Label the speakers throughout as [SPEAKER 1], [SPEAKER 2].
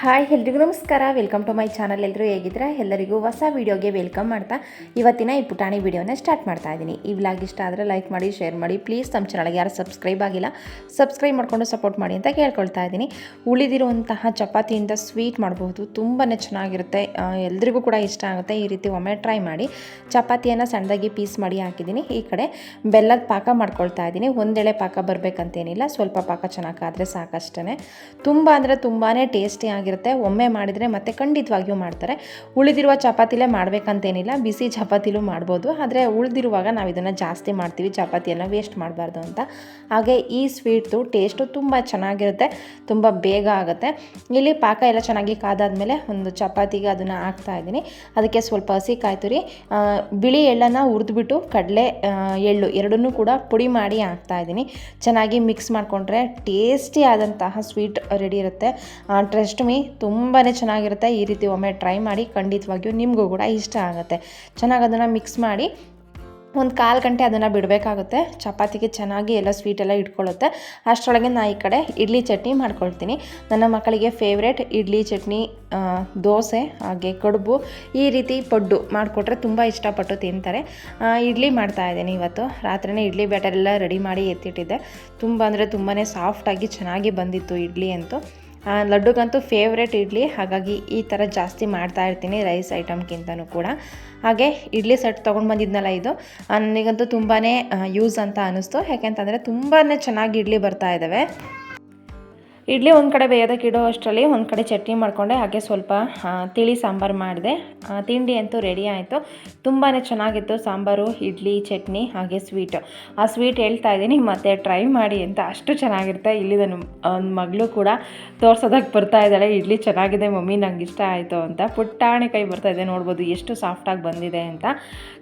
[SPEAKER 1] Hi, ಎಲ್ರಿಗೂ ನಮಸ್ಕಾರ. Welcome to my channel ಎಲ್ಲರೂ ಹೇಗಿದ್ರೆ ಎಲ್ಲರಿಗೂ ಹೊಸ ವೀಡಿಯೋಗೆ ವೆಲ್ಕಮ್ ಮಾಡ್ತಾ ಇವತ್ತಿನ ಈ ಪುಟಾಣಿ ವೀಡಿಯೋನ ಸ್ಟಾರ್ಟ್ ಮಾಡ್ತಾ ಇದ್ದೀನಿ ಈ ವ್ಲಾಗ್ ಇಷ್ಟ ಆದರೆ ಲೈಕ್ ಮಾಡಿ ಶೇರ್ ಮಾಡಿ. ಪ್ಲೀಸ್ ನಮ್ಮ ಚಾನಲ್ಗೆ ಯಾರು ಸಬ್ಸ್ಕ್ರೈಬ್ ಆಗಿಲ್ಲ ಸಬ್ಸ್ಕ್ರೈಬ್ ಮಾಡ್ಕೊಂಡು ಸಪೋರ್ಟ್ ಮಾಡಿ ಅಂತ ಕೇಳ್ಕೊಳ್ತಾ ಇದ್ದೀನಿ ಉಳಿದಿರುವಂತಹ ಚಪಾತಿಯಿಂದ ಸ್ವೀಟ್ ಮಾಡಬಹುದು. ತುಂಬಾ ಚೆನ್ನಾಗಿರುತ್ತೆ. ಎಲ್ರಿಗೂ ಕೂಡ ಇಷ್ಟ ಆಗುತ್ತೆ. ಈ ರೀತಿ ಒಮ್ಮೆ ಟ್ರೈ ಮಾಡಿ, ಚಪಾತಿಯನ್ನು ಸಣ್ಣದಾಗಿ ಪೀಸ್ ಮಾಡಿ ಹಾಕಿದ್ದೀನಿ ಈ ಕಡೆ ಬೆಲ್ಲದ ಪಾಕ ಮಾಡ್ಕೊಳ್ತಾ ಇದ್ದೀನಿ ಒಂದೆಳೆ ಪಾಕ ಬರಬೇಕಂತೇನಿಲ್ಲ. ಸ್ವಲ್ಪ ಪಾಕ ಚೆನ್ನಾಗಾದರೆ ಸಾಕಷ್ಟೇ ತುಂಬ ಅಂದರೆ ತುಂಬಾ ಟೇಸ್ಟಿ ಆಗಿರುತ್ತೆ. ಒಮ್ಮೆ ಮಾಡಿದರೆ ಮತ್ತೆ ಖಂಡಿತವಾಗಿಯೂ ಮಾಡ್ತಾರೆ. ಉಳಿದಿರುವ ಚಪಾತಿಲೇ ಮಾಡಬೇಕಂತೇನಿಲ್ಲ. ಬಿಸಿ ಚಪಾತಿಲೂ ಮಾಡ್ಬೋದು. ಆದರೆ ಉಳಿದಿರುವಾಗ ನಾವು ಇದನ್ನು ಜಾಸ್ತಿ ಮಾಡ್ತೀವಿ. ಚಪಾತಿಯನ್ನು ವೇಸ್ಟ್ ಮಾಡಬಾರ್ದು ಅಂತ. ಹಾಗೆ ಈ ಸ್ವೀಟ್ದು ಟೇಸ್ಟು ತುಂಬ ಚೆನ್ನಾಗಿರುತ್ತೆ. ತುಂಬ ಬೇಗ ಆಗುತ್ತೆ. ಇಲ್ಲಿ ಪಾಕ ಎಲ್ಲ ಚೆನ್ನಾಗಿ ಕಾದಾದಮೇಲೆ ಒಂದು ಚಪಾತಿಗೆ ಅದನ್ನು ಹಾಕ್ತಾ ಇದ್ದೀನಿ. ಅದಕ್ಕೆ ಸ್ವಲ್ಪ ಹಸಿ ಕಾಯ್ತುರಿ ಬಿಳಿ ಎಳ್ಳನ್ನು ಹುರಿದ್ಬಿಟ್ಟು ಕಡಲೆ ಎಳ್ಳು ಎರಡನ್ನೂ ಕೂಡ ಪುಡಿ ಮಾಡಿ ಹಾಕ್ತಾ ಇದ್ದೀನಿ. ಚೆನ್ನಾಗಿ ಮಿಕ್ಸ್ ಮಾಡಿಕೊಂಡ್ರೆ ಟೇಸ್ಟಿ ಆದಂತಹ ಸ್ವೀಟ್ ರೆಡಿ ಇರುತ್ತೆ. ಟ್ರಸ್ಟ್ ಮೀ ತುಂಬಾ ಚೆನ್ನಾಗಿರುತ್ತೆ. ಈ ರೀತಿ ಒಮ್ಮೆ ಟ್ರೈ ಮಾಡಿ ಖಂಡಿತವಾಗಿಯೂ ನಿಮಗೂ ಕೂಡ ಇಷ್ಟ ಆಗುತ್ತೆ. ಚೆನ್ನಾಗಿ ಅದನ್ನು ಮಿಕ್ಸ್ ಮಾಡಿ ಒಂದು ಕಾಲು ಗಂಟೆ ಅದನ್ನು ಬಿಡಬೇಕಾಗುತ್ತೆ. ಚಪಾತಿಗೆ ಚೆನ್ನಾಗಿ ಎಲ್ಲ ಸ್ವೀಟ್ ಎಲ್ಲ ಇಟ್ಕೊಳ್ಳುತ್ತೆ. ಅಷ್ಟರೊಳಗೆ ನಾನು ಈ ಕಡೆ ಇಡ್ಲಿ ಚಟ್ನಿ ಮಾಡ್ಕೊಳ್ತೀನಿ. ನನ್ನ ಮಕ್ಕಳಿಗೆ ಫೇವ್ರೇಟ್ ಇಡ್ಲಿ ಚಟ್ನಿ ದೋಸೆ, ಹಾಗೆ ಕಡುಬು, ಈ ರೀತಿ ಪಡ್ಡು ಮಾಡಿಕೊಟ್ರೆ ತುಂಬ ಇಷ್ಟಪಟ್ಟು ತಿಂತಾರೆ. ಇಡ್ಲಿ ಮಾಡ್ತಾ ಇದ್ದೀನಿ ಇವತ್ತು. ರಾತ್ರಿನೇ ಇಡ್ಲಿ ಬ್ಯಾಟರ್ ಎಲ್ಲ ರೆಡಿ ಮಾಡಿ ಎತ್ತಿಟ್ಟಿದ್ದೆ. ತುಂಬ ಅಂದರೆ ತುಂಬಾ ಸಾಫ್ಟಾಗಿ ಚೆನ್ನಾಗಿ ಬಂದಿತ್ತು ಇಡ್ಲಿ ಅಂತೂ. ಲಡ್ಡುಗಂತೂ ಫೇವ್ರೆಟ್ ಇಡ್ಲಿ. ಹಾಗಾಗಿ ಈ ಥರ ಜಾಸ್ತಿ ಮಾಡ್ತಾ ಇರ್ತೀನಿ ರೈಸ್ ಐಟಮ್ಗಿಂತನೂ ಕೂಡ. ಹಾಗೆ ಇಡ್ಲಿ ಸೆಟ್ ತೊಗೊಂಡು ಬಂದಿದ್ನಲ್ಲ ಇದು. ನನಗಂತೂ ತುಂಬಾ ಯೂಸ್ ಅಂತ ಅನ್ನಿಸ್ತು ಯಾಕೆಂತಂದರೆ ತುಂಬಾ ಚೆನ್ನಾಗಿ ಇಡ್ಲಿ ಬರ್ತಾ ಇದ್ದಾವೆ ಇಡ್ಲಿ ಒಂದು ಕಡೆ ಬೇಯೋದಕ್ಕೆ ಇಡೋ ಅಷ್ಟರಲ್ಲಿ ಒಂದು ಕಡೆ ಚಟ್ನಿ ಮಾಡಿಕೊಂಡೆ, ಹಾಗೆ ಸ್ವಲ್ಪ ತಿಳಿ ಸಾಂಬಾರು ಮಾಡಿದೆ. ತಿಂಡಿ ಅಂತೂ ರೆಡಿ ಆಯಿತು. ತುಂಬಾ ಚೆನ್ನಾಗಿತ್ತು ಸಾಂಬಾರು, ಇಡ್ಲಿ, ಚಟ್ನಿ, ಹಾಗೆ ಸ್ವೀಟು ಆ ಸ್ವೀಟ್ ಹೇಳ್ತಾ ಇದ್ದೀನಿ, ಮತ್ತೆ ಟ್ರೈ ಮಾಡಿ ಅಂತ. ಅಷ್ಟು ಚೆನ್ನಾಗಿರುತ್ತೆ. ಇಲ್ಲಿ ನನ್ನ ಮಗಳು ಕೂಡ ತೋರ್ಸೋದಕ್ಕೆ ಬರ್ತಾ ಇದ್ದಾಳೆ. ಇಡ್ಲಿ ಚೆನ್ನಾಗಿದೆ ಮಮ್ಮಿ, ನಂಗೆ ಇಷ್ಟ ಆಯಿತು ಅಂತ. ಪುಟ್ಟಾಣಿ ಕೈ ಬರ್ತಾ ಇದೆ, ನೋಡ್ಬೋದು ಎಷ್ಟು ಸಾಫ್ಟಾಗಿ ಬಂದಿದೆ ಅಂತ.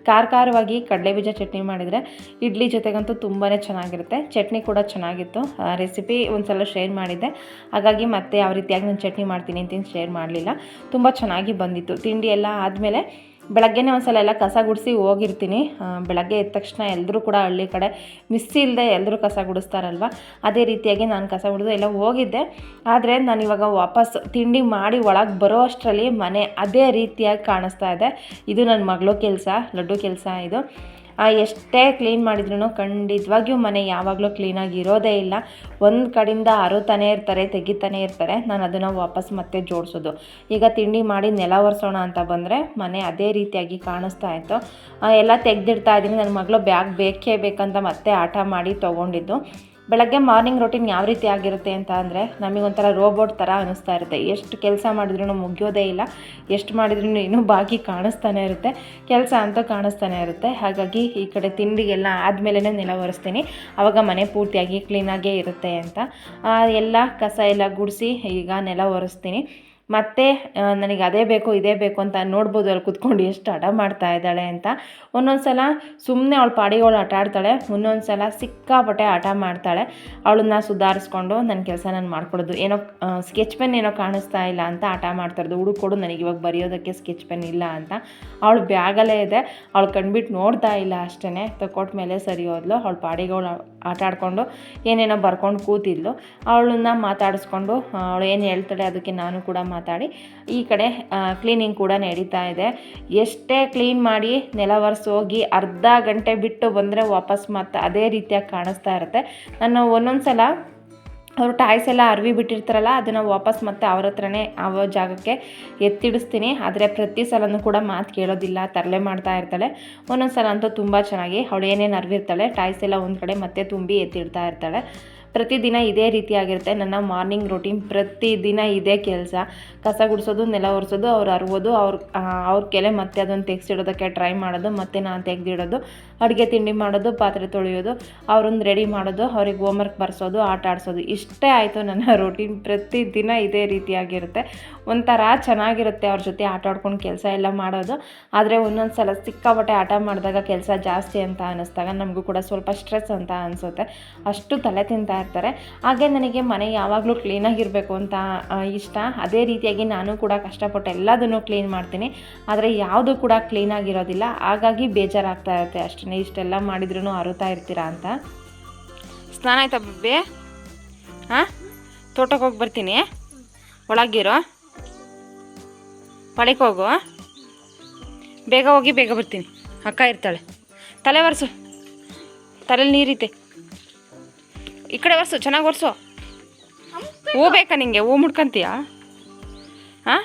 [SPEAKER 1] ಖಾರ ಖಾರವಾಗಿ ಕಡಲೆ ಬೀಜ ಚಟ್ನಿ ಮಾಡಿದರೆ ಇಡ್ಲಿ ಜೊತೆಗಂತೂ ತುಂಬಾ ಚೆನ್ನಾಗಿರುತ್ತೆ. ಚಟ್ನಿ ಕೂಡ ಚೆನ್ನಾಗಿತ್ತು. ರೆಸಿಪಿ ಒಂದು ಸಲ ಶೇರ್ ಮಾಡಿದ್ದೆ. ಹಾಗಾಗಿ ಮತ್ತೆ ಯಾವ ರೀತಿಯಾಗಿ ನಾನು ಚಟ್ನಿ ಮಾಡ್ತೀನಿ ಅಂತ ಶೇರ್ ಮಾಡಲಿಲ್ಲ. ತುಂಬ ಚೆನ್ನಾಗಿ ಬಂದಿತ್ತು. ತಿಂಡಿ ಎಲ್ಲ ಆದಮೇಲೆ ಬೆಳಗ್ಗೆನೇ ಒಂದ್ಸಲ ಎಲ್ಲ ಕಸ ಗುಡಿಸಿ ಹೋಗಿರ್ತೀನಿ. ಬೆಳಗ್ಗೆ ಎದ್ದ ತಕ್ಷಣ ಎಲ್ಲರೂ ಕೂಡ ಹಳ್ಳಿ ಕಡೆ ಮಿಸ್ ಇಲ್ಲದೆ ಎಲ್ಲರೂ ಕಸ ಗುಡಿಸ್ತಾರಲ್ವ? ಅದೇ ರೀತಿಯಾಗಿ ನಾನು ಕಸ ಗುಡಿದು ಎಲ್ಲ ಹೋಗಿದ್ದೆ. ಆದರೆ ನಾನು ಇವಾಗ ವಾಪಸ್ ತಿಂಡಿ ಮಾಡಿ ಒಳಗೆ ಬರೋ ಅಷ್ಟರಲ್ಲಿ ಮನೆ ಅದೇ ರೀತಿಯಾಗಿ ಕಾಣಿಸ್ತಾ ಇದೆ. ಇದು ನನ್ನ ಮಗಳು ಕೆಲಸ, ಲಡ್ಡು ಕೆಲಸ ಇದು. ಎಷ್ಟೇ ಕ್ಲೀನ್ ಮಾಡಿದ್ರು ಖಂಡಿತವಾಗಿಯೂ ಮನೆ ಯಾವಾಗಲೂ ಕ್ಲೀನಾಗಿ ಇರೋದೇ ಇಲ್ಲ. ಒಂದು ಕಡೆಯಿಂದ ಅರುತಾನೆ ಇರ್ತಾರೆ, ತೆಗಿತಾನೆ ಇರ್ತಾರೆ. ನಾನು ಅದನ್ನು ವಾಪಸ್ ಮತ್ತೆ ಜೋಡಿಸೋದು. ಈಗ ತಿಂಡಿ ಮಾಡಿ ನೆಲ ಒರೆಸೋಣ ಅಂತ ಬಂದರೆ ಮನೆ ಅದೇ ರೀತಿಯಾಗಿ ಕಾಣಿಸ್ತಾ ಇತ್ತು. ಎಲ್ಲ ತೆಗೆದಿಡ್ತಾ ಇದ್ದೀನಿ. ನನ್ನ ಮಗಳು ಬ್ಯಾಗ್ ಬೇಕೇ ಬೇಕಂತ ಮತ್ತೆ ಆಟ ಮಾಡಿ ತೊಗೊಂಡಿದ್ದು. ಬೆಳಗ್ಗೆ ಮಾರ್ನಿಂಗ್ ರೊಟೀನ್ ಯಾವ ರೀತಿ ಆಗಿರುತ್ತೆ ಅಂತ ಅಂದರೆ ನಮಗೊಂಥರ ರೋಬೋಟ್ ಥರ ಅನ್ನಿಸ್ತಾ ಇರುತ್ತೆ. ಎಷ್ಟು ಕೆಲಸ ಮಾಡಿದ್ರೂ ಮುಗಿಯೋದೇ ಇಲ್ಲ, ಎಷ್ಟು ಮಾಡಿದ್ರೂ ಇನ್ನೂ ಬಾಕಿ ಕಾಣಿಸ್ತಾನೆ ಇರುತ್ತೆ, ಕೆಲಸ ಅಂತ ಕಾಣಿಸ್ತಾನೆ ಇರುತ್ತೆ. ಹಾಗಾಗಿ ಈ ಕಡೆ ತಿಂಡಿಗೆಲ್ಲ ಆದಮೇಲೆ ನೆಲ ಒರೆಸ್ತೀನಿ ಆವಾಗ ಮನೆ ಪೂರ್ತಿಯಾಗಿ ಕ್ಲೀನಾಗೇ ಇರುತ್ತೆ ಅಂತ. ಎಲ್ಲ ಕಸ ಎಲ್ಲ ಗುಡಿಸಿ ಈಗ ನೆಲ ಒರೆಸ್ತೀನಿ ಮತ್ತೆ ನನಗೆ ಅದೇ ಬೇಕು, ಇದೇ ಬೇಕು ಅಂತ ನೋಡ್ಬೋದು, ಅಲ್ಲಿ ಕುತ್ಕೊಂಡು ಎಷ್ಟು ಹಠ ಮಾಡ್ತಾ ಇದ್ದಾಳೆ ಅಂತ. ಒಂದೊಂದು ಸಲ ಸುಮ್ಮನೆ ಅವಳು ಪಾಡಿಗಳು ಆಟ ಆಡ್ತಾಳೆ ಒಂದೊಂದು ಸಲ ಸಿಕ್ಕಾಪಟ್ಟೆ ಆಟ ಮಾಡ್ತಾಳೆ. ಅವಳನ್ನ ಸುಧಾರಿಸ್ಕೊಂಡು ನನ್ನ ಕೆಲಸ ನಾನು ಮಾಡ್ಕೊಡೋದು. ಏನೋ ಸ್ಕೆಚ್ ಪೆನ್ ಏನೋ ಕಾಣಿಸ್ತಾ ಇಲ್ಲ ಅಂತ ಆಟ ಮಾಡ್ತಾ ಇರೋದು ಹುಡುಗ ಕೊಡು, ನನಗೆ ಇವಾಗ ಬರೆಯೋದಕ್ಕೆ ಸ್ಕೆಚ್ ಪೆನ್ ಇಲ್ಲ ಅಂತ. ಅವಳು ಬ್ಯಾಗಲ್ಲೇ ಇದೆ. ಅವಳು ಕಂಡುಬಿಟ್ಟು ನೋಡ್ತಾ ಇಲ್ಲ ಅಷ್ಟೇ ತಗೊಟ್ಟ ಮೇಲೆ ಸರಿ ಹೋದ್ಲು. ಅವಳು ಪಾಡಿಗಳು ಆಟ ಆಡ್ಕೊಂಡು ಏನೇನೋ ಬರ್ಕೊಂಡು ಕೂತಿದ್ಲು. ಅವಳನ್ನ ಮಾತಾಡಿಸ್ಕೊಂಡು ಅವಳು ಏನು ಹೇಳ್ತಾಳೆ ಅದಕ್ಕೆ ನಾನು ಕೂಡ ಮಾತಾಡಿ. ಈ ಕಡೆ ಕ್ಲೀನಿಂಗ್ ಕೂಡ ನಡೀತಾ ಇದೆ. ಎಷ್ಟೇ ಕ್ಲೀನ್ ಮಾಡಿ ನೆಲ ಒರೆಸೋಗಿ ಅರ್ಧ ಗಂಟೆ ಬಿಟ್ಟು ಬಂದರೆ ವಾಪಸ್ ಮತ್ತೆ ಅದೇ ರೀತಿಯಾಗಿ ಕಾಣಿಸ್ತಾ ಇರುತ್ತೆ. ನಾನು ಒಂದೊಂದು ಸಲ ಅವರು ಟಾಯ್ಸ್ ಎಲ್ಲ ಅರ್ವಿ ಬಿಟ್ಟಿರ್ತಾರಲ್ಲ, ಅದನ್ನು ವಾಪಸ್ ಮತ್ತೆ ಅವ್ರ ಹತ್ರನೇ ಆ ಜಾಗಕ್ಕೆ ಎತ್ತಿಡಿಸ್ತೀನಿ. ಆದರೆ ಪ್ರತಿ ಸಲನೂ ಕೂಡ ಮಾತು ಕೇಳೋದಿಲ್ಲ, ತರಲೆ ಮಾಡ್ತಾ ಇರ್ತಾಳೆ. ಒಂದೊಂದು ಸಲ ಅಂತೂ ತುಂಬ ಚೆನ್ನಾಗಿ, ಅವಳು ಏನೇನು ಅರ್ವಿರ್ತಾಳೆ ಟಾಯ್ಸ್ ಎಲ್ಲ ಒಂದು ಕಡೆ ಮತ್ತೆ ತುಂಬಿ ಎತ್ತಿಡ್ತಾ ಇರ್ತಾಳೆ. ಪ್ರತಿದಿನ ಇದೇ ರೀತಿಯಾಗಿರುತ್ತೆ ನನ್ನ ಮಾರ್ನಿಂಗ್ ರೂಟೀನ್. ಪ್ರತಿದಿನ ಇದೇ ಕೆಲಸ. ಕಸ ಗುಡಿಸೋದು, ನೆಲ ಒರೆಸೋದು, ಅವ್ರು ಅರುವುದು, ಅವ್ರ ಅವ್ರ ಕೆಲೆ ಮತ್ತೆ ಅದನ್ನು ತೆಗೆಸಿಡೋದಕ್ಕೆ ಟ್ರೈ ಮಾಡೋದು, ಮತ್ತೆ ನಾನು ತೆಗೆದಿಡೋದು, ಅಡುಗೆ ತಿಂಡಿ ಮಾಡೋದು, ಪಾತ್ರೆ ತೊಳೆಯೋದು ಅವ್ರನ್ನ ರೆಡಿ ಮಾಡೋದು, ಅವ್ರಿಗೆ ಹೋಮ್ವರ್ಕ್ ಬರ್ಸೋದು, ಆಟ ಆಡಿಸೋದು. ಇಷ್ಟೇ ಆಯಿತು ನನ್ನ ರೊಟೀನ್. ಪ್ರತಿದಿನ ಇದೇ ರೀತಿಯಾಗಿರುತ್ತೆ ಒಂಥರ ಚೆನ್ನಾಗಿರುತ್ತೆ ಅವ್ರ ಜೊತೆ ಆಟ ಆಡ್ಕೊಂಡು ಕೆಲಸ ಎಲ್ಲ ಮಾಡೋದು. ಆದರೆ ಒಂದೊಂದು ಸಲ ಸಿಕ್ಕಾಪಟ್ಟೆ ಆಟ ಮಾಡಿದಾಗ ಕೆಲಸ ಜಾಸ್ತಿ ಅಂತ ಅನ್ನಿಸ್ದಾಗ ನಮಗೂ ಕೂಡ ಸ್ವಲ್ಪ ಸ್ಟ್ರೆಸ್ ಅಂತ ಅನಿಸುತ್ತೆ. ಅಷ್ಟು ತಲೆ ತಿಂತಾ ಇರ್ತಾರೆ ಹಾಗೆ ನನಗೆ ಮನೆ ಯಾವಾಗಲೂ ಕ್ಲೀನಾಗಿರಬೇಕು ಅಂತ ಇಷ್ಟ. ಅದೇ ರೀತಿಯಾಗಿ ನಾನು ಕೂಡ ಕಷ್ಟಪಟ್ಟು ಎಲ್ಲದನ್ನು ಕ್ಲೀನ್ ಮಾಡ್ತೀನಿ. ಆದರೆ ಯಾವುದು ಕೂಡ ಕ್ಲೀನಾಗಿರೋದಿಲ್ಲ ಹಾಗಾಗಿ ಬೇಜಾರಾಗ್ತಾ ಇರುತ್ತೆ ಅಷ್ಟೇ ಇಷ್ಟೆಲ್ಲ ಮಾಡಿದ್ರೂ ಅರುತ್ತಾ ಇರ್ತೀರಾ ಅಂತ. ಸ್ನಾನ ಆಯ್ತಾ ಬಬ್ಬೆ? ಹಾಂ? ತೋಟಕ್ಕೆ ಹೋಗಿ ಬರ್ತೀನಿ. ಒಳಗಿರೋ.
[SPEAKER 2] ಪಾಳಿಗೆ ಹೋಗು. ಬೇಗ ಹೋಗಿ ಬೇಗ ಬರ್ತೀನಿ. ಅಕ್ಕ ಇರ್ತಾಳೆ. ತಲೆ ಒರೆಸು. ತಲೆಯಲ್ಲಿ ನೀರಿದೆ. ಈ ಕಡೆ ಒರೆಸು ಚೆನ್ನಾಗಿ ಒರೆಸು ಹೂ ಬೇಕಾ ನಿಂಗೆ? ಹೂ ಮುಡ್ಕಂತೀಯಾ? ಹಾಂ?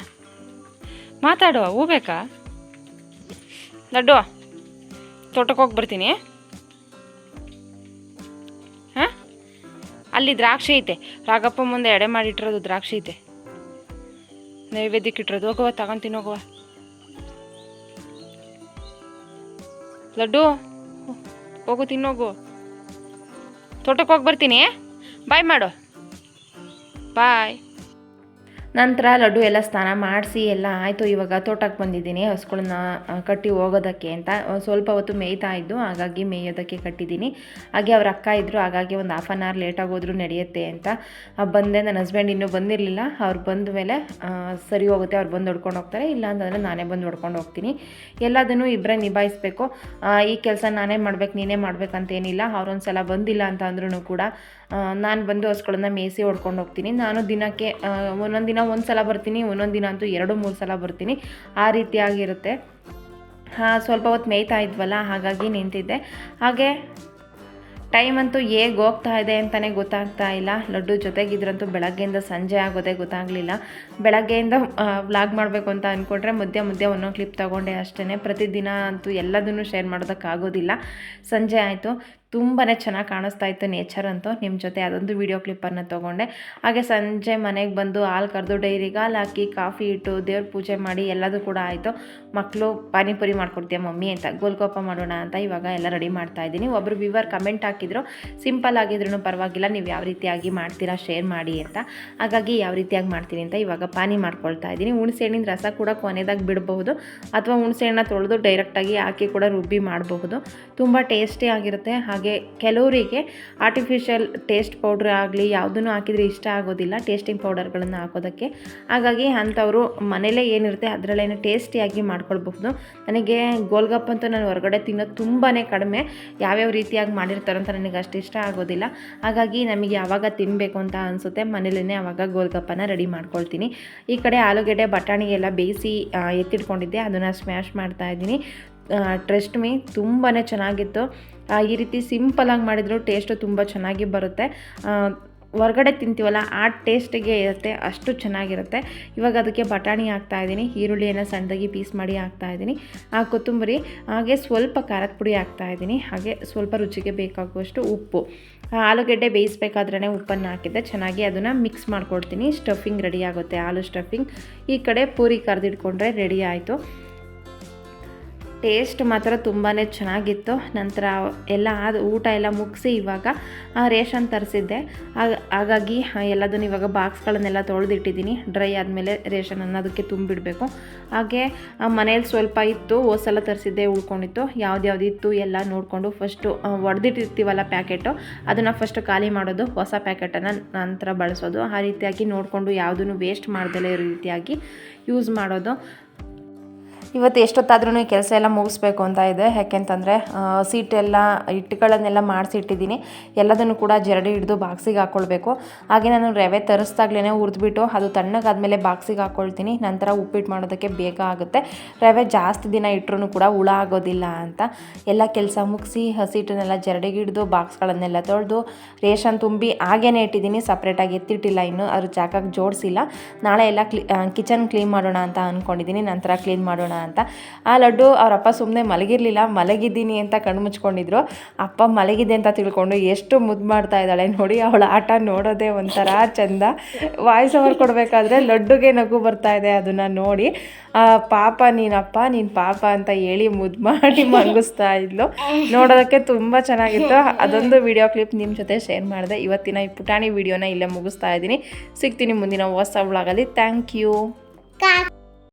[SPEAKER 2] ಮಾತಾಡುವ, ಹೂ ಬೇಕಾ? ಲಡ್ಡು ತೋಟಕ್ಕೆ ಹೋಗಿ ಬರ್ತೀನಿ. ಹಾಂ? ಅಲ್ಲಿ ದ್ರಾಕ್ಷಿ ಐತೆ. ರಾಗಪ್ಪ ಮುಂದೆ ಎಡೆ ಮಾಡಿಟ್ಟಿರೋದು ದ್ರಾಕ್ಷಿ ಐತೆ. ನೈವೇದ್ಯಕ್ಕೆ ಇಟ್ಟಿರೋದು. ಹೋಗುವ, ತಗೊಂತೀನಿ, ಹೋಗುವ. ಲಡ್ಡು, ಹೋಗು, ತಿನ್ನೋಗು. ತೋಟಕ್ಕೆ ಹೋಗಿ ಬರ್ತೀನಿ. ಬಾಯ್ ಮಾಡು. ಬಾಯ್
[SPEAKER 1] ನಂತರ ಲಡ್ಡು ಎಲ್ಲ ಸ್ನಾನ ಮಾಡಿಸಿ ಎಲ್ಲ ಆಯಿತು. ಇವಾಗ ತೋಟಕ್ಕೆ ಬಂದಿದ್ದೀನಿ. ಹಸುಗಳನ್ನ ಕಟ್ಟಿ ಹೋಗೋದಕ್ಕೆ ಅಂತ. ಸ್ವಲ್ಪ ಹೊತ್ತು ಮೇಯ್ತಾ ಇದ್ದು ಹಾಗಾಗಿ ಮೇಯೋದಕ್ಕೆ ಕಟ್ಟಿದ್ದೀನಿ. ಹಾಗೆ ಅವ್ರ ಅಕ್ಕ ಇದ್ದರು ಹಾಗಾಗಿ ಒಂದು ಹಾಫ್ ಆನ್ ಅವರ್ ಲೇಟಾಗಿ ಹೋದರೂ ನಡೆಯುತ್ತೆ ಅಂತ. ಬಂದೆ. ನನ್ನ ಹಸ್ಬೆಂಡ್ ಇನ್ನೂ ಬಂದಿರಲಿಲ್ಲ. ಅವ್ರು ಬಂದ ಮೇಲೆ ಸರಿ ಹೋಗುತ್ತೆ. ಅವ್ರು ಬಂದು ಹೊಡ್ಕೊಂಡು ಹೋಗ್ತಾರೆ. ಇಲ್ಲ ಅಂತಂದರೆ ನಾನೇ ಬಂದು ಹೊಡ್ಕೊಂಡು ಹೋಗ್ತೀನಿ. ಎಲ್ಲದನ್ನು ಇಬ್ಬರೇ ನಿಭಾಯಿಸ್ಬೇಕು. ಈ ಕೆಲಸ ನಾನೇ ಮಾಡ್ಬೇಕು, ನೀನೇ ಮಾಡ್ಬೇಕಂತೇನಿಲ್ಲ. ಅವ್ರೊಂದು ಸಲ ಬಂದಿಲ್ಲ ಅಂತ ಅಂದ್ರೂ ಕೂಡ ನಾನು ಬಂದು ಹಸುಗಳನ್ನ ಮೇಸಿ ಹೊಡ್ಕೊಂಡು ಹೋಗ್ತೀನಿ. ನಾನು ದಿನಕ್ಕೆ ಒಂದೊಂದು ದಿನ ಒಂದು ಸಲ ಬರ್ತೀನಿ, ಒಂದೊಂದು ದಿನ ಅಂತೂ ಎರಡು, ಮೂರು ಸಲ ಬರ್ತೀನಿ. ಆ ರೀತಿಯಾಗಿರುತ್ತೆ. ಹಾಂ, ಸ್ವಲ್ಪ ಹೊತ್ತು ಮೇಯ್ತಾ ಇದ್ವಲ್ಲ, ಹಾಗಾಗಿ ನಿಂತಿದ್ದೆ. ಹಾಗೆ ಟೈಮ್ ಅಂತೂ ಹೇಗೆ ಹೋಗ್ತಾ ಇದೆ ಅಂತಲೇ ಗೊತ್ತಾಗ್ತಾ ಇಲ್ಲ. ಲಡ್ಡು ಜೊತೆಗಿದ್ರಂತೂ ಬೆಳಗ್ಗೆಯಿಂದ ಸಂಜೆ ಆಗೋದೇ ಗೊತ್ತಾಗಲಿಲ್ಲ. ಬೆಳಗ್ಗೆಯಿಂದ ವ್ಲಾಗ್ ಮಾಡಬೇಕು ಅಂತ ಅಂದ್ಕೊಂಡ್ರೆ ಮಧ್ಯ ಮಧ್ಯ ಒಂದೊಂದು ಕ್ಲಿಪ್ ತೊಗೊಂಡೆ ಅಷ್ಟೇ ಪ್ರತಿದಿನ ಅಂತೂ ಎಲ್ಲದನ್ನು ಶೇರ್ ಮಾಡೋದಕ್ಕಾಗೋದಿಲ್ಲ. ಸಂಜೆ ಆಯಿತು. ತುಂಬಾ ಚೆನ್ನಾಗಿ ಕಾಣಿಸ್ತಾ ಇತ್ತು ನೇಚರ್ ಅಂತೂ. ನಿಮ್ಮ ಜೊತೆ ಅದೊಂದು ವೀಡಿಯೋ ಕ್ಲಿಪ್ಪನ್ನು ತೊಗೊಂಡೆ. ಹಾಗೆ ಸಂಜೆ ಮನೆಗೆ ಬಂದು ಹಾಲು ಕರೆದು ಡೈರಿಗೆ ಹಾಲು ಹಾಕಿ ಕಾಫಿ ಇಟ್ಟು ದೇವ್ರ ಪೂಜೆ ಮಾಡಿ ಎಲ್ಲದೂ ಕೂಡ ಆಯಿತು. ಮಕ್ಕಳು ಪಾನಿಪುರಿ ಮಾಡ್ಕೊಡ್ತೀಯ ಮಮ್ಮಿ ಅಂತ. ಗೋಲ್ಕೋಪ ಮಾಡೋಣ ಅಂತ ಇವಾಗ ಎಲ್ಲ ರೆಡಿ ಮಾಡ್ತಾ ಇದ್ದೀನಿ. ಒಬ್ಬರು ವಿವರ್ ಕಮೆಂಟ್ ಹಾಕಿದ್ರು ಸಿಂಪಲ್ ಆಗಿದ್ರೂ ಪರವಾಗಿಲ್ಲ, ನೀವು ಯಾವ ರೀತಿಯಾಗಿ ಮಾಡ್ತೀರಾ ಶೇರ್ ಮಾಡಿ ಅಂತ. ಹಾಗಾಗಿ ಯಾವ ರೀತಿಯಾಗಿ ಮಾಡ್ತೀನಿ ಅಂತ ಇವಾಗ ಪಾನಿ ಮಾಡ್ಕೊಳ್ತಾ ಇದ್ದೀನಿ. ಹುಣಸೆಹಣ್ಣಿನ ರಸ ಕೂಡ ಕೊನೆದಾಗಿ ಬಿಡಬಹುದು. ಅಥವಾ ಹುಣಸೆ ಹಣ್ಣ ತೊಳೆದು ಡೈರೆಕ್ಟಾಗಿ ಹಾಕಿ ಕೂಡ ರುಬ್ಬಿ ಮಾಡಬಹುದು. ತುಂಬ ಟೇಸ್ಟಿ ಆಗಿರುತ್ತೆ. ಕೆಲವರಿಗೆ ಆರ್ಟಿಫಿಷಿಯಲ್ ಟೇಸ್ಟ್ ಪೌಡ್ರ್ ಆಗಲಿ ಯಾವುದನ್ನು ಹಾಕಿದರೆ ಇಷ್ಟ ಆಗೋದಿಲ್ಲ ಟೇಸ್ಟಿಂಗ್ ಪೌಡರ್ಗಳನ್ನು ಹಾಕೋದಕ್ಕೆ. ಹಾಗಾಗಿ ಅಂಥವರು ಮನೇಲೇ ಏನಿರುತ್ತೆ ಅದರಲ್ಲೇನು ಟೇಸ್ಟಿಯಾಗಿ ಮಾಡ್ಕೊಳ್ಬಹುದು. ನನಗೆ ಗೋಲ್ಗಪ್ಪ ಅಂತೂ ನಾನು ಹೊರಗಡೆ ತಿನ್ನೋದು ತುಂಬಾ ಕಡಿಮೆ. ಯಾವ್ಯಾವ ರೀತಿಯಾಗಿ ಮಾಡಿರ್ತಾರಂತ ನನಗೆ ಅಷ್ಟು ಇಷ್ಟ ಆಗೋದಿಲ್ಲ. ಹಾಗಾಗಿ ನಮಗೆ ಯಾವಾಗ ತಿನ್ನಬೇಕು ಅಂತ ಅನಿಸುತ್ತೆ ಮನೇಲೇ ಆವಾಗ ಗೋಲ್ಗಪ್ಪನ ರೆಡಿ ಮಾಡ್ಕೊಳ್ತೀನಿ. ಈ ಕಡೆ ಆಲೂಗೆಡ್ಡೆ ಬಟಾಣಿ ಎಲ್ಲ ಬೇಯಿಸಿ ಎತ್ತಿಟ್ಕೊಂಡಿದ್ದೆ. ಅದನ್ನು ಸ್ಮ್ಯಾಶ್ ಮಾಡ್ತಾ ಇದ್ದೀನಿ. ಟ್ರಸ್ಟ್ ಮೀ ತುಂಬಾ ಚೆನ್ನಾಗಿತ್ತು. ಈ ರೀತಿ ಸಿಂಪಲಾಗಿ ಮಾಡಿದ್ರು ಟೇಸ್ಟು ತುಂಬ ಚೆನ್ನಾಗಿ ಬರುತ್ತೆ. ಹೊರಗಡೆ ತಿಂತೀವಲ್ಲ, ಆ ಟೇಸ್ಟಿಗೆ ಇರುತ್ತೆ, ಅಷ್ಟು ಚೆನ್ನಾಗಿರುತ್ತೆ. ಇವಾಗ ಅದಕ್ಕೆ ಬಟಾಣಿ ಹಾಕ್ತಾ ಇದ್ದೀನಿ, ಈರುಳ್ಳಿಯನ್ನು ಸಣ್ಣದಾಗಿ ಪೀಸ್ ಮಾಡಿ ಹಾಕ್ತಾ ಇದ್ದೀನಿ. ಆ, ಕೊತ್ತಂಬರಿ, ಹಾಗೆ ಸ್ವಲ್ಪ ಖಾರದ ಪುಡಿ ಹಾಕ್ತಾ ಇದ್ದೀನಿ. ಹಾಗೆ ಸ್ವಲ್ಪ ರುಚಿಗೆ ಬೇಕಾಗುವಷ್ಟು ಉಪ್ಪು. ಆಲೂಗಡ್ಡೆ ಬೇಯಿಸ್ಬೇಕಾದ್ರೇ ಉಪ್ಪನ್ನು ಹಾಕಿದ್ದೆ. ಚೆನ್ನಾಗಿ ಅದನ್ನು ಮಿಕ್ಸ್ ಮಾಡ್ಕೊಡ್ತೀನಿ. ಸ್ಟಫಿಂಗ್ ರೆಡಿ ಆಗುತ್ತೆ, ಆಲೂ ಸ್ಟಫಿಂಗ್ ಈ ಕಡೆ ಪೂರಿ ಕರೆದಿಟ್ಕೊಂಡ್ರೆ ರೆಡಿ ಆಯಿತು. ಟೇಸ್ಟ್ ಮಾತ್ರ ತುಂಬಾ ಚೆನ್ನಾಗಿತ್ತು. ನಂತರ ಎಲ್ಲ ಆದ ಊಟ ಎಲ್ಲ ಮುಗಿಸಿ ಇವಾಗ ರೇಷನ್ ತರಿಸಿದ್ದೆ. ಹಾಗಾಗಿ ಎಲ್ಲದನ್ನು ಇವಾಗ ಬಾಕ್ಸ್ಗಳನ್ನೆಲ್ಲ ತೊಳೆದಿಟ್ಟಿದ್ದೀನಿ. ಡ್ರೈ ಆದಮೇಲೆ ರೇಷನನ್ನು ಅದಕ್ಕೆ ತುಂಬಿಡಬೇಕು. ಹಾಗೆ ಮನೇಲಿ ಸ್ವಲ್ಪ ಇತ್ತು ಹೊಸಲ ಸಲ ತರಿಸಿದ್ದೆ, ಉಳ್ಕೊಂಡಿತ್ತು. ಯಾವ್ದು ಇತ್ತು ಎಲ್ಲ ನೋಡಿಕೊಂಡು ಫಸ್ಟು ಒಡೆದಿಟ್ಟಿರ್ತೀವಲ್ಲ ಪ್ಯಾಕೆಟು, ಅದನ್ನು ಫಸ್ಟ್ ಖಾಲಿ ಮಾಡೋದು, ಹೊಸ ಪ್ಯಾಕೆಟನ್ನು ನಂತರ ಬಳಸೋದು. ಆ ರೀತಿಯಾಗಿ ನೋಡಿಕೊಂಡು ಯಾವುದನ್ನು ವೇಸ್ಟ್ ಮಾಡ್ದಲೇ ಇರೋ ರೀತಿಯಾಗಿ ಯೂಸ್ ಮಾಡೋದು. ಇವತ್ತು ಎಷ್ಟೊತ್ತಾದ್ರೂ ಕೆಲಸ ಎಲ್ಲ ಮುಗಿಸ್ಬೇಕು ಅಂತ ಇದೆ. ಯಾಕೆಂತಂದರೆ ಸೀಟೆಲ್ಲ ಹಿಟ್ಟುಗಳನ್ನೆಲ್ಲ ಮಾಡಿಸಿಟ್ಟಿದ್ದೀನಿ. ಎಲ್ಲದನ್ನು ಕೂಡ ಜರಡಿ ಹಿಡಿದು ಬಾಕ್ಸಿಗೆ ಹಾಕ್ಕೊಳ್ಬೇಕು ಹಾಗೆ ನಾನು ರವೆ ತರಿಸ್ದಾಗ್ಲೇ ಹುರಿದ್ಬಿಟ್ಟು ಅದು ತಣ್ಣಗಾದಮೇಲೆ ಬಾಕ್ಸಿಗೆ ಹಾಕ್ಕೊಳ್ತೀನಿ ನಂತರ ಉಪ್ಪಿಟ್ಟು ಮಾಡೋದಕ್ಕೆ ಬೇಗ ಆಗುತ್ತೆ. ರವೆ ಜಾಸ್ತಿ ದಿನ ಇಟ್ಟರು ಕೂಡ ಹುಳ ಆಗೋದಿಲ್ಲ ಅಂತ. ಎಲ್ಲ ಕೆಲಸ ಮುಗಿಸಿ ಹಸಿಟ್ಟನ್ನೆಲ್ಲ ಜರಡಿಗೆ ಹಿಡಿದು ಬಾಕ್ಸ್ಗಳನ್ನೆಲ್ಲ ತೊಳೆದು ರೇಷನ್ ತುಂಬಿ ಹಾಗೇನೆ ಇಟ್ಟಿದ್ದೀನಿ. ಸಪ್ರೇಟಾಗಿ ಎತ್ತಿಟ್ಟಿಲ್ಲ ಇನ್ನು. ಅದ್ರ ಜಾಗಕ್ಕೆ ಜೋಡಿಸಿಲ್ಲ. ನಾಳೆ ಎಲ್ಲ ಕ್ಲೀ ಕಿಚನ್ ಕ್ಲೀನ್ ಮಾಡೋಣ ಅಂತ ಅಂದ್ಕೊಂಡಿದ್ದೀನಿ ನಂತರ ಕ್ಲೀನ್ ಮಾಡೋಣ ಅಂತ. ಆ ಲಡ್ಡು ಅವರಪ್ಪ ಸುಮ್ಮನೆ ಮಲಗಿರಲಿಲ್ಲ, ಮಲಗಿದ್ದೀನಿ ಅಂತ ಕಣ್ಣು ಮುಚ್ಕೊಂಡಿದ್ರು. ಅಪ್ಪ ಮಲಗಿದೆ ಅಂತ ತಿಳ್ಕೊಂಡು ಎಷ್ಟು ಮುದ್ದು ಮಾಡ್ತಾ ಇದ್ದಾಳೆ ನೋಡಿ, ಅವಳ ಆಟ ನೋಡೋದೇ ಒಂಥರ ಚೆಂದ. ವಾಯ್ಸ್ ಓವರ್ ಕೊಡಬೇಕಾದ್ರೆ ಲಡ್ಡುಗೆ ನಗು ಬರ್ತಾ ಇದೆ ಅದನ್ನು ನೋಡಿ. ಪಾಪ ನೀನಪ್ಪ, ನೀನು ಪಾಪ ಅಂತ ಹೇಳಿ ಮುದ್ದು ಮಾಡಿ ಮಲಗಿಸ್ತಾ ಇದ್ಲು. ನೋಡೋದಕ್ಕೆ ತುಂಬ ಚೆನ್ನಾಗಿತ್ತು. ಅದೊಂದು ವಿಡಿಯೋ ಕ್ಲಿಪ್ ನಿಮ್ಮ ಜೊತೆ ಶೇರ್ ಮಾಡಿದೆ. ಇವತ್ತಿನ ಈ ಪುಟಾಣಿ ವಿಡಿಯೋನ ಇಲ್ಲೇ ಮುಗಿಸ್ತಾ ಇದ್ದೀನಿ. ಸಿಗ್ತೀನಿ ಮುಂದಿನ ಹೊಸ ವ್ಲಾಗಲ್ಲಿ ಥ್ಯಾಂಕ್ ಯು